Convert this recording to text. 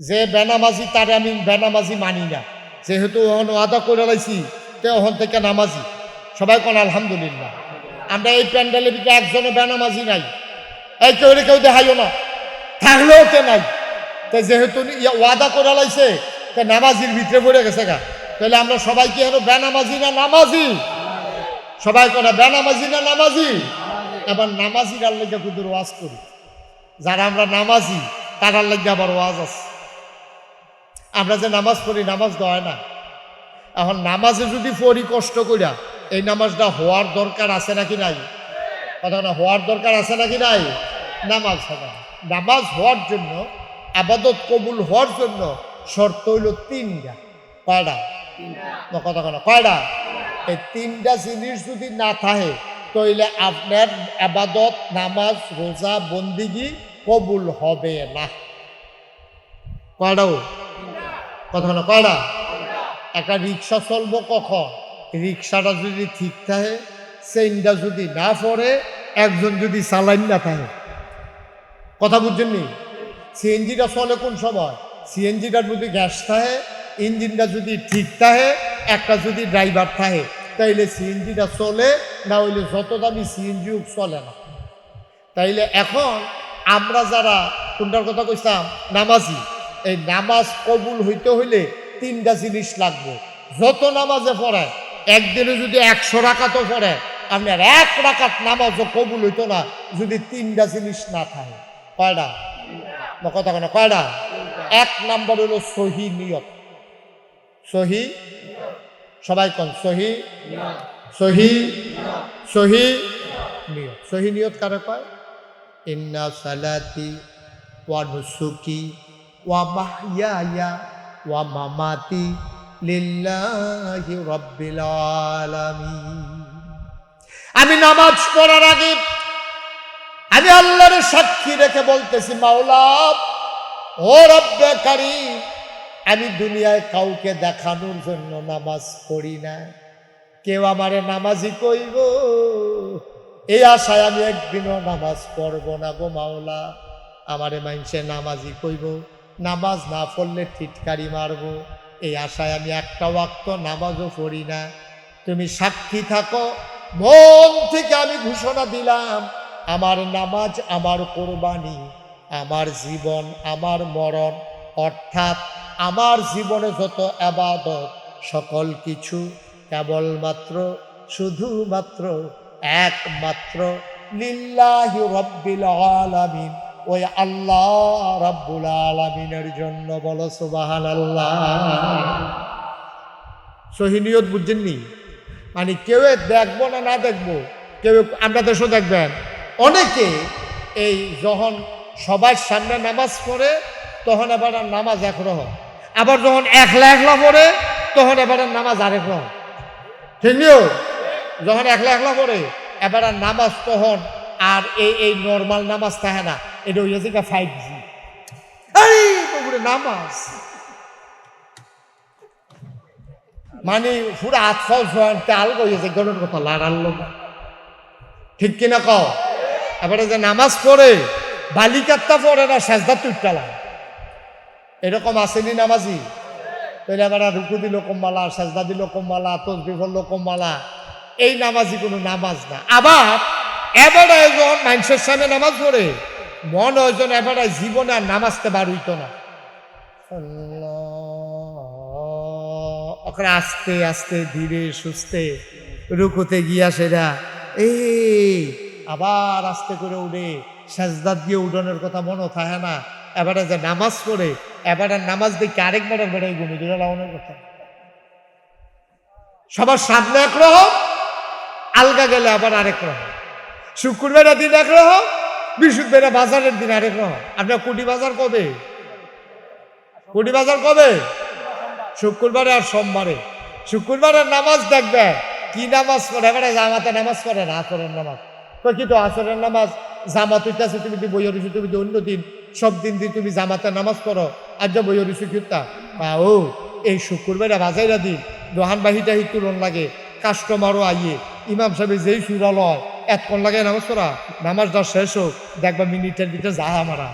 যে বেনামাজি, তারে আমি বেনামাজি মানি না। যেহেতু ওহন ওয়াদা করে লাইছি, তে ওহন থেকে নামাজি। সবাই কোন, আলহামদুলিল্লাহ। আমরা এই প্যান্ডেলের ভিতরে একজনও বেনামাজি নাই। এই কেউ কেউ দেখাইও না। থাকলেও তে নাই। তো যেহেতু ওয়াদা করে লাইছে, তে নামাজির ভিতরে পড়ে গেছে গা। তাহলে আমরা সবাই কি হলো বেনামাজি না নামাজি? সবাই করে বেনামাজি না নামাজি? এবার নামাজির লেগে কুদুর ওয়াজ করি। যারা আমরা নামাজি, তারার লেগে আবার ওয়াজ আছে। আমরা যে নামাজ পড়ি, নামাজ দেওয়া না। এখন নামাজে যদি পড়ি কষ্ট করিয়া এই নামাজটা হওয়ার দরকার আছে নাকি নাই? কথা না, হওয়ার দরকার আছে নাকি নাই? নামাজ হবে। নামাজ হওয়ার জন্য, আবাদত কবুল হওয়ার জন্য শর্ত হইল তিনটা। কয়টা? কথা কেন কয়টা? এই তিনটা জিনিস যদি না থাকে, তাইলে আপনার আবাদত, নামাজ, রোজা, বন্দিগি কবুল হবে না। কয়টাও কথা কেন কয়টা একটা রিক্সা চলবো কখন? রিক্সাটা যদি ঠিক থাকে চেইনটা যদি না পড়ে, একজন যদি চালাইন না থাকে। কথা বুঝছেননি সিএনজিটা চলে কোন সময়? সিএনজিটার যদি গ্যাস থাকে, ইঞ্জিনটা যদি ঠিক থাকে, একটা যদি ড্রাইভার থাকে, তাইলে সিএনজিটা চলে, না হইলে যত দামি সিএনজিও চলে না। তাইলে এখন আমরা যারা, কোনটার কথা কইতাম নামাজি। এই নামাজ কবুল হইতে হইলে তিনটা জিনিস লাগবে। যত নামাজে পড়ে একদিনে যদি একশো রাকাতও পড়ে আপনার এক রাকাত নামাজও কবুল হইতো না যদি তিনটা জিনিস না থাকে। কয়টা কথা কেন কয়টা এক নাম্বার হলো সহি নিয়ত। সহি? সবাই কন? সহি? সহি? সহি? নিয়ত। সহি নিয়ত কারে কয়? ইন্না সালাতি ওয়া নুসুকি ওয়া মাহইয়ায়া ওয়া মামাতি লিল্লাহি রাব্বিল আলামিন আমি নামাজ পড়ার আগে আমি আল্লাহর সাক্ষী রেখে বলতেছি, মাওলা, ও রব্বে কারিম, আমি দুনিয়ায় কাউকে দেখানোর জন্য নামাজ পড়ি না। কেউ আমারে নামাজি কইব এই আশায় আমি একদিনও নামাজ পড়ব না গো, মাওলা। আমারে মানুষে নামাজি কইব নামাজ না পড়লে টিটকারি মারব। এই আশায় আমি একটা ওয়াক্ত নামাজও পড়ি না। তুমি সাক্ষী থাকো, মন থেকে আমি ঘোষণা দিলাম, আমার নামাজ আমার কোরবানি, আমার জীবন আমার মরণ, অর্থাৎ আমার জীবনে যত আবাদত, সকল কিছু কেবলমাত্র, শুধুমাত্র একমাত্র লিল্লাহি রব্বিল আলামিন। ওই আল্লাহ রব্বুল আলামিনের জন্য বলো সুবাহান আল্লাহ সহিনিয়ত বুঝছেননি মানে কেউ দেখব না না দেখব? কেউ আমরা দেশও দেখবেন। অনেকে এই যখন সবার সামনে নামাজ পড়ে, তখন এবার নামাজ একরকম আবার যখন একলা একলা পড়ে, তখন এবার নামাজ আরেক রকম। ঠিক নিও যখন একলা একলা পড়ে এবার নামাজ তখন আর এই এই নর্মাল নামাজ থাকে না। এটা হইয়াছে গা ফাইভ জি এই বাবুরে নামাজ। মানে পুরো আতফাও জয়েন্টে আল গইয়েছে গণের কথা লাগাল লোক ঠিক কিনা কও? এবারে যে নামাজ পড়ে, বালিকাত্তা পড়ে না, সেজদা তুইটালা এরকম আসেনি নামাজি? তাহলে এবার রুকু দিল কমবালা সেজদা দিল কমবালা তসবি করল কমবালা এই নামাজি কোনো নামাজ না। আবার এবারে যখন মানুষের সামনে নামাজ পড়ে মন ওজন এবারে জীবনে আর নামাজতে বার হইতো না। ওখানে আস্তে আস্তে, ধীরে, সুস্থে রুকুতে গিয়া সেরা। এই, আবার আস্তে করে উঠে। সাজদাত দিয়ে উডনের কথা মনে থাকে না। এবারে যে নামাজ পড়ে, এবারে নামাজ দেখে আরেকবার বেড়াই ঘুমি দিলে লাউনের কথা। সবার সামনে এক আলগা গেলে আবার আরেক রকম। শুক্রবার দিন এক বৃহস্পতিবার বাজারের দিন আরেক আপনার কুটি বাজার কবে? কুটি বাজার কবে? শুক্রবারে আর সোমবারে। শুক্রবারের নামাজ দেখবে। কি নামাজ পড়ে? এবারে জামাতে নামাজ পড়ে না, আসরের নামাজ। তো কি তো আসরের নামাজ? জামাত হইতেছে, তুমি দি বই হরিছো তুমি অন্য দিন? সব দিন দিয়ে তুমি জামাতে নামাজ পড়ো। আর যা বই হরিছো কিতা? ও, এই শুক্রবারে বাজাইরা দিন। দোহান বাহিটা তুলন লাগে। কাস্টমারও আইয়ে। ইমাম সাহেব যেই সুরা লয় এতক্ষণ লাগে নামাজ পড়া। নামাজ যা শেষ হোক দেখবা মিনিটের ভিতরে যা আমারা